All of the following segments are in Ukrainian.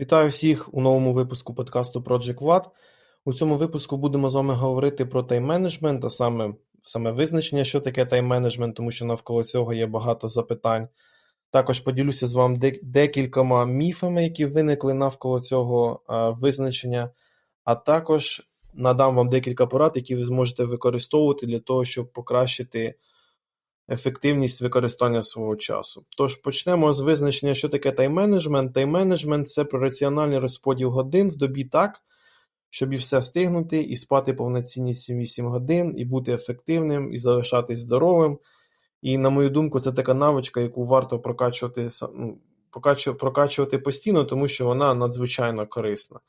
Вітаю всіх у новому випуску подкасту Project Влад. У цьому випуску будемо з вами говорити про тайм-менеджмент, а саме саме визначення, що таке тайм-менеджмент, тому що навколо цього є багато запитань. Також поділюся з вами декількома міфами, які виникли навколо цього визначення, а також надам вам декілька порад, які ви зможете використовувати для того, щоб покращити ефективність використання свого часу. Тож почнемо з визначення, що таке тайм-менеджмент. Тайм-менеджмент це про раціональний розподіл годин в добі так, щоб і все встигнути, і спати повноцінні 7-8 годин, і бути ефективним, і залишатись здоровим. І, на мою думку, це така навичка, яку варто прокачувати ну, прокачувати постійно, тому що вона надзвичайно корисна.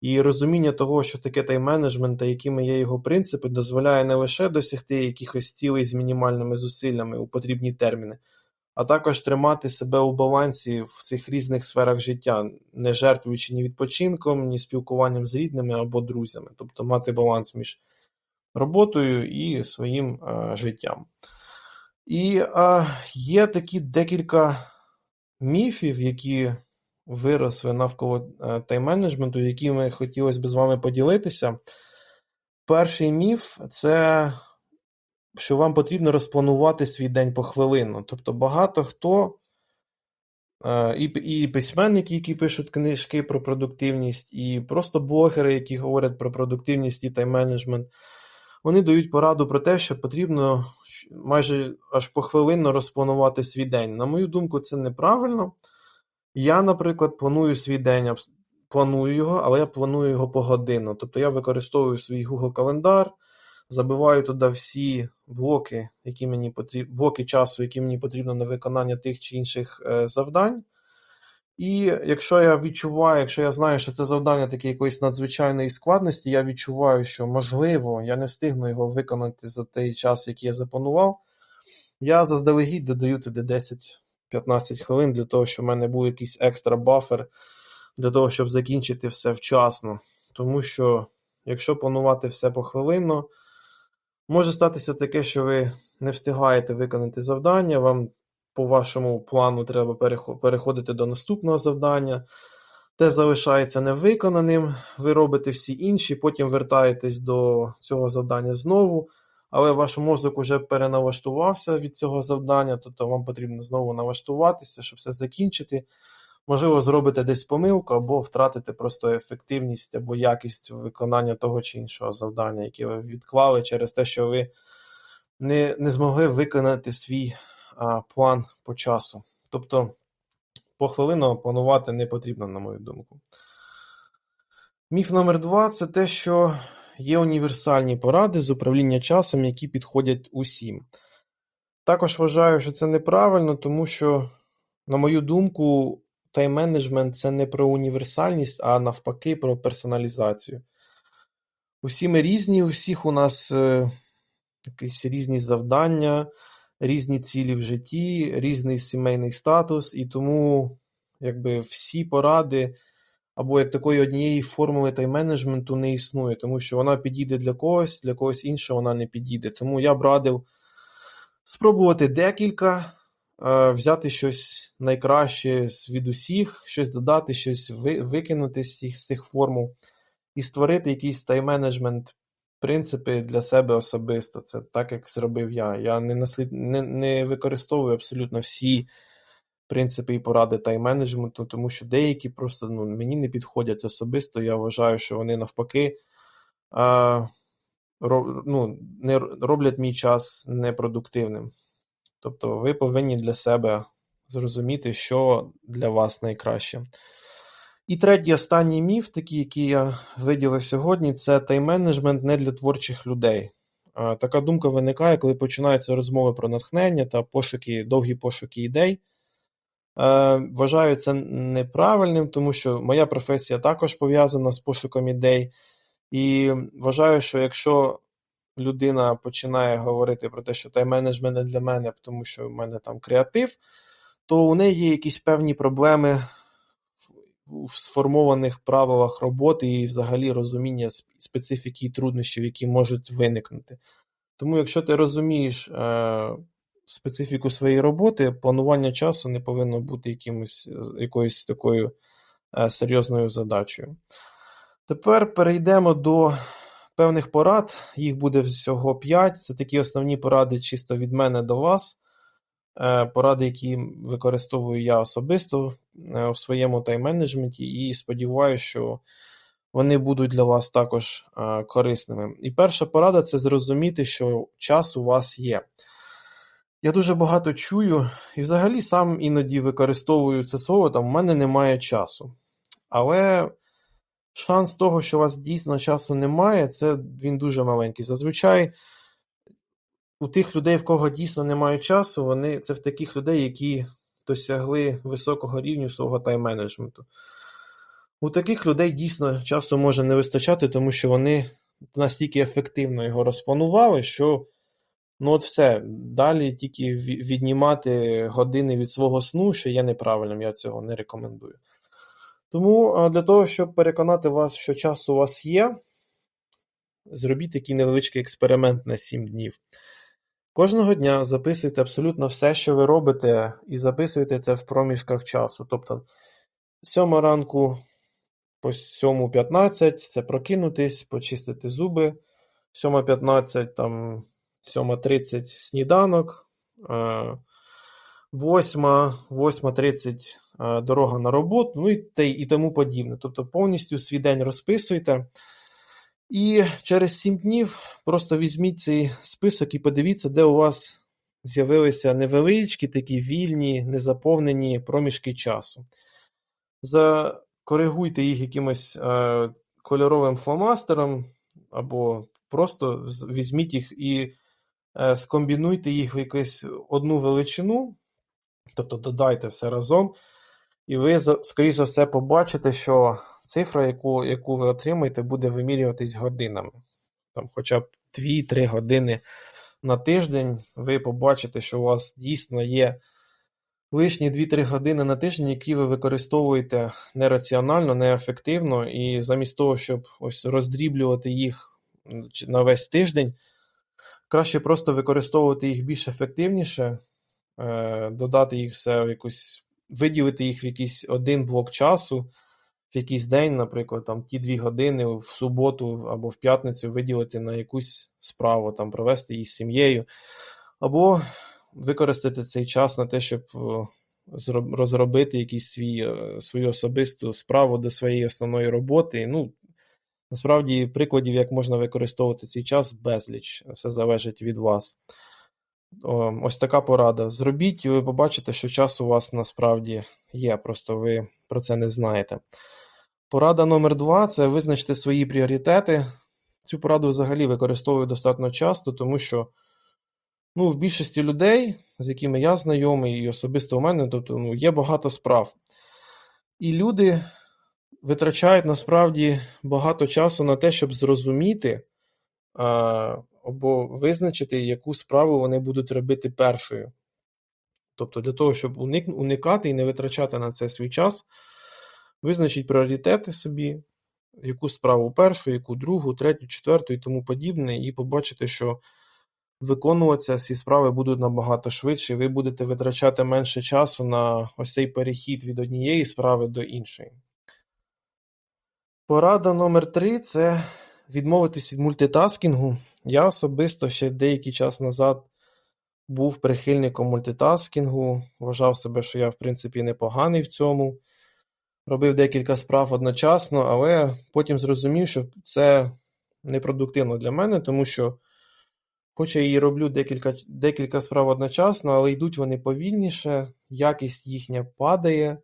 І розуміння того, що таке тайм-менеджмент та якими є його принципи, дозволяє не лише досягти якихось цілей з мінімальними зусиллями у потрібні терміни, а також тримати себе у балансі в цих різних сферах життя, не жертвуючи ні відпочинком, ні спілкуванням з рідними або друзями, тобто мати баланс між роботою і своїм е, життям. І е, є такі декілька міфів, які виросли навколо е, тайм-менеджменту, якими хотілося б з вами поділитися. Перший міф це що вам потрібно розпланувати свій день похвилинно. Тобто багато хто, е, і і письменники, які пишуть книжки про продуктивність, і просто блогери, які говорять про продуктивність і тайм-менеджмент, вони дають пораду про те, що потрібно майже аж похвилинно розпланувати свій день. На мою думку, це неправильно. Я, наприклад, планую свій день, планую його, але я планую його погодинно. Тобто я використовую свій Google календар, забиваю туди всі блоки, які мені потріб... блоки часу, які мені потрібно на виконання тих чи інших е, завдань. І якщо я відчуваю, якщо я знаю, що це завдання таке якоїсь надзвичайної складності, я відчуваю, що можливо я не встигну його виконати за той час, який я запланував, я заздалегідь додаю туди 10 15 хвилин для того, щоб в мене був якийсь екстра бафер для того, щоб закінчити все вчасно. Тому що, якщо планувати все похвилинно, може статися таке, що ви не встигаєте виконати завдання, вам по вашому плану треба переходити до наступного завдання. Те залишається невиконаним, ви робите всі інші, потім вертаєтесь до цього завдання знову але ваш мозок уже переналаштувався від цього завдання, тобто вам потрібно знову налаштуватися, щоб все закінчити. Можливо, зробите десь помилку, або втратите просто ефективність або якість виконання того чи іншого завдання, яке ви відклали через те, що ви не не змогли виконати свій а, план по часу. Тобто, похвилинно планувати не потрібно, на мою думку. Міф номер два це те, що Є універсальні поради з управління часом, які підходять усім. Також вважаю, що це неправильно, тому що, на мою думку, тайм-менеджмент це не про універсальність, а навпаки, про персоналізацію. Усі ми різні, у всіх у нас е, якісь різні завдання, різні цілі в житті, різний сімейний статус, і тому якби всі поради або як такої однієї формули тайм-менеджменту не існує, тому що вона підійде для когось, для когось іншого вона не підійде. Тому я б радив спробувати декілька, е, взяти щось найкраще від усіх, щось додати, щось викинути з цих, з цих формул і створити якийсь тайм-менеджмент. Принципи для себе особисто, це так, як зробив я. Я не наслід... не, не використовую абсолютно всі принципи і поради тайм-менеджменту, тому що деякі просто ну, мені не підходять особисто. Я вважаю, що вони навпаки а, ро, ну, не роблять мій час непродуктивним. Тобто, ви повинні для себе зрозуміти, що для вас найкраще. І третій останній міф, такий, який я виділив сьогодні, це тайм-менеджмент не для творчих людей. Така думка виникає, коли починаються розмови про натхнення та пошуки, довгі пошуки ідей. Е, вважаю це неправильним, тому що моя професія також пов'язана з пошуком ідей. І вважаю, що якщо людина починає говорити про те, що тайм-менеджмент не для мене, тому що в мене там креатив, то у неї є якісь певні проблеми в сформованих правилах роботи і взагалі розуміння специфіки і труднощів, які можуть виникнути. Тому, якщо ти розумієш е, специфіку своєї роботи, планування часу не повинно бути якимось, якоюсь такою е, серйозною задачею. Тепер перейдемо до певних порад. Їх буде всього 5. Це такі основні поради чисто від мене до вас. Е, поради, які використовую я особисто е, у своєму тайм-менеджменті, і сподіваюся, що вони будуть для вас також е, корисними. І перша порада це зрозуміти, що час у вас є. Я дуже багато чую, і взагалі сам іноді використовую це слово, там в мене немає часу. Але шанс того, що у вас дійсно часу немає, це він дуже маленький. Зазвичай у тих людей, в кого дійсно немає часу, вони це в таких людей, які досягли високого рівню свого тайм-менеджменту. У таких людей дійсно часу може не вистачати, тому що вони настільки ефективно його розпланували, що ну от все, далі тільки віднімати години від свого сну, що є неправильним, я цього не рекомендую. Тому для того, щоб переконати вас, що час у вас є, зробіть такий невеличкий експеримент на 7 днів. Кожного дня записуйте абсолютно все, що ви робите, і записуйте це в проміжках часу. Тобто, 7 ранку по 7.15 це прокинутись, почистити зуби, 7.15, там 7.30 сніданок, 8, 8.30 дорога на роботу, ну і і тому подібне. Тобто повністю свій день розписуйте. І через 7 днів просто візьміть цей список і подивіться, де у вас з'явилися невеличкі, такі вільні, незаповнені проміжки часу. Закоригуйте їх якимось е, кольоровим фломастером, або просто візьміть їх і е, скомбінуйте їх в якусь одну величину, тобто додайте все разом, і ви, скоріш за все, побачите, що цифра, яку яку ви отримаєте, буде вимірюватись годинами. Там Хоча б 2-3 години на тиждень, ви побачите, що у вас дійсно є лишні 2-3 години на тиждень, які ви використовуєте нераціонально, неефективно, і замість того, щоб ось роздріблювати їх на весь тиждень, краще просто використовувати їх більш ефективніше, е, додати їх все в якусь, виділити їх в якийсь один блок часу в якийсь день, наприклад, там ті дві години в суботу або в п'ятницю виділити на якусь справу, там провести її з сім'єю, або використати цей час на те, щоб розробити свій, е, свою особисту справу до своєї основної роботи. Ну, Насправді, прикладів, як можна використовувати цей час, безліч. Все залежить від вас. Ось така порада. Зробіть, і ви побачите, що час у вас насправді є, просто ви про це не знаєте. Порада номер два це визначити свої пріоритети. Цю пораду взагалі використовую достатньо часто, тому що ну, в більшості людей, з якими я знайомий, і особисто у мене, тобто ну, є багато справ. І люди витрачають насправді багато часу на те, щоб зрозуміти або визначити, яку справу вони будуть робити першою. Тобто, для того, щоб уникати і не витрачати на це свій час. Визначіть пріоритети собі, яку справу першу, яку другу, третю, четверту і тому подібне, і побачите, що виконуватися ці справи будуть набагато швидше, і ви будете витрачати менше часу на ось цей перехід від однієї справи до іншої. Порада номер 3 це відмовитись від мультитаскінгу. Я особисто ще деякий час назад був прихильником мультитаскінгу, вважав себе, що я, в принципі, непоганий в цьому робив декілька справ одночасно, але потім зрозумів, що це непродуктивно для мене, тому що, хоч я і роблю декілька декілька справ одночасно, але йдуть вони повільніше, якість їхня падає.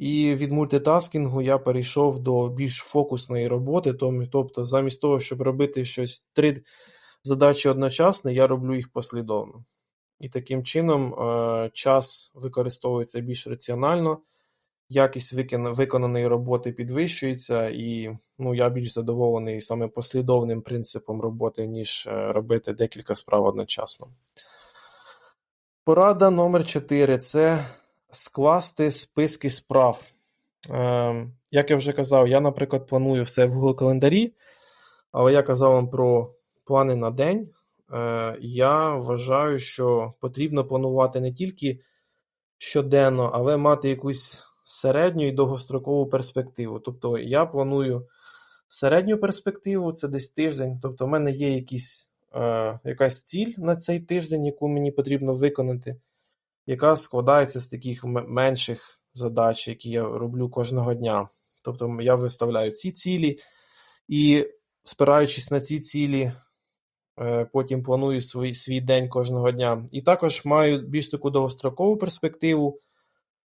І від мультитаскінгу я перейшов до більш фокусної роботи. Тобто, замість того, щоб робити щось три задачі одночасно, я роблю їх послідовно. І таким чином е, час використовується більш раціонально якість виконаної роботи підвищується, і ну, я більш задоволений саме послідовним принципом роботи, ніж е, робити декілька справ одночасно. Порада номер 4 це скласти списки справ. Е, Як я вже казав, я, наприклад, планую все в Google календарі, але я казав вам про плани на день. Е, Я вважаю, що потрібно планувати не тільки щоденно, але мати якусь середню і довгострокову перспективу. Тобто я планую середню перспективу, це десь тиждень. Тобто, в мене є якісь, е, якась ціль на цей тиждень, яку мені потрібно виконати, яка складається з таких менших задач, які я роблю кожного дня. Тобто я виставляю ці цілі і, спираючись на ці цілі, е, потім планую свій, свій день кожного дня. І також маю більш таку довгострокову перспективу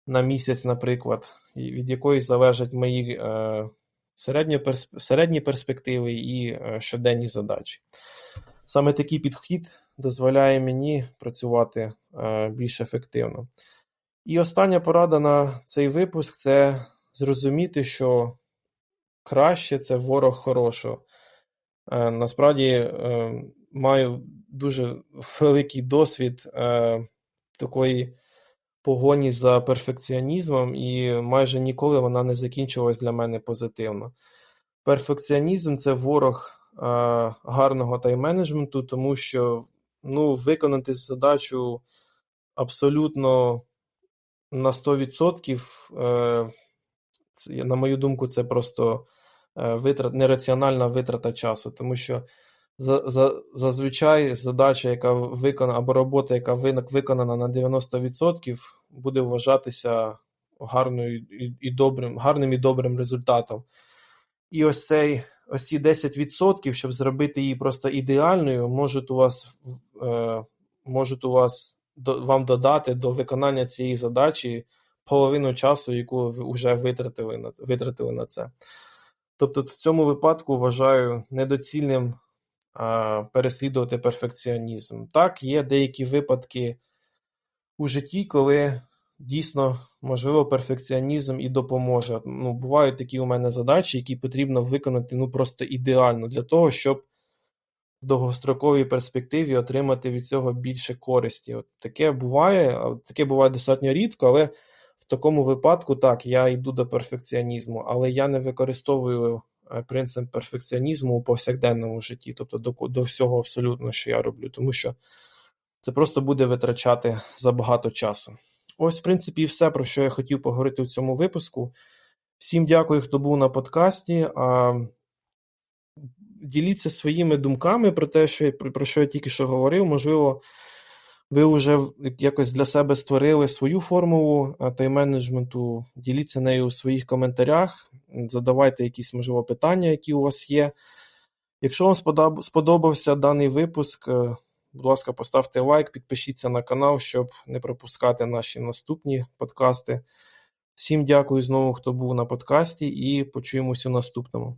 на місяць, наприклад, від якої залежать мої е, середні, середні перспективи і е, щоденні задачі. Саме такий підхід дозволяє мені працювати більш ефективно. І остання порада на цей випуск це зрозуміти, що краще це ворог хорошого. Е, Насправді е, маю дуже великий досвід е, такої погоні за перфекціонізмом, і майже ніколи вона не закінчилась для мене позитивно. Перфекціонізм це ворог е, гарного тайм-менеджменту, тому що ну, виконати задачу абсолютно на 100%, е, на мою думку, це просто е, витрат, нераціональна витрата часу, тому що за, за, зазвичай задача, яка виконана, або робота, яка виконана на 90%, буде вважатися гарною і, і добрим, гарним і добрим результатом. І ось цей ось ці 10%, щоб зробити її просто ідеальною, можуть у вас е, можуть у вас вам додати до виконання цієї задачі половину часу, яку ви вже витратили на витратили на це. Тобто, в цьому випадку вважаю недоцільним а, переслідувати перфекціонізм. Так, є деякі випадки у житті, коли дійсно, можливо, перфекціонізм і допоможе. Ну, бувають такі у мене задачі, які потрібно виконати ну, просто ідеально для того, щоб в довгостроковій перспективі отримати від цього більше користі. От таке буває, таке буває достатньо рідко, але в такому випадку так, я йду до перфекціонізму, але я не використовую е, принцип перфекціонізму у повсякденному житті, тобто до, до всього абсолютно, що я роблю, тому що це просто буде витрачати забагато часу. Ось, в принципі, і все, про що я хотів поговорити в цьому випуску. Всім дякую, хто був на подкасті. Діліться своїми думками про те, що, про що я тільки що говорив. Можливо, ви вже якось для себе створили свою формулу а, тайм-менеджменту. Діліться нею у своїх коментарях, задавайте якісь, можливо, питання, які у вас є. Якщо вам сподобався даний випуск, е, будь ласка, поставте лайк, підпишіться на канал, щоб не пропускати наші наступні подкасти. Всім дякую знову, хто був на подкасті, і почуємося у наступному.